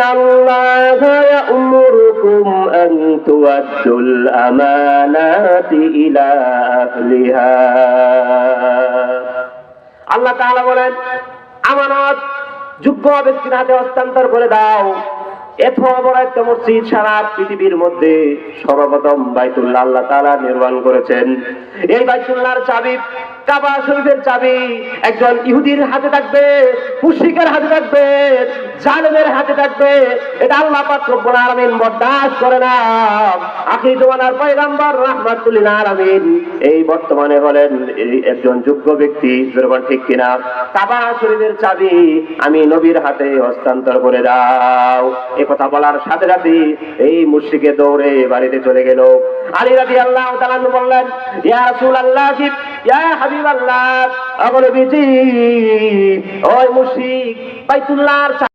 الله يأمركم أن تؤدوا الأمانات إلى أهلها আল্লাহ তাআলা বলেন আমানত যোগ্য ব্যক্তির হাতে হস্তান্তর করে দাও এত বড় একটা মসজিদ সারা পৃথিবীর মধ্যে সর্বপ্রথম বাইতুল্লাহ আল্লাহ তাআলা নির্মাণ করেছেন এই বাইতুল্লাহর চাবি কাবা শরীফের চাবি একজন ইহুদির হাতে থাকবে, মুশরিকের হাতে থাকবে, জালেমের হাতে থাকবে। এটা আল্লাহ পাক রব্বুল বরদাস্ত করে না। আখির জমানার পয়গাম্বর রাহমাতুল্লিল আলামিন এই বর্তমানে হলেন একজন যোগ্য ব্যক্তি যেরকম ঠিক কিনা? কাবা শরীফের চাবি আমি নবীর হাতে হস্তান্তর করে দাও। এ কথা বলার সাথে সাথে এই মুশরিকে দৌড়ে বাড়িতে চলে গেল। আলী রাদি আল্লাহ বললেন, ইয়া রাসূলুল্লাহ ইয়া হাবিবাল্লাহ আমরে বিজি ওই মুশিক বাইতুল্লাহর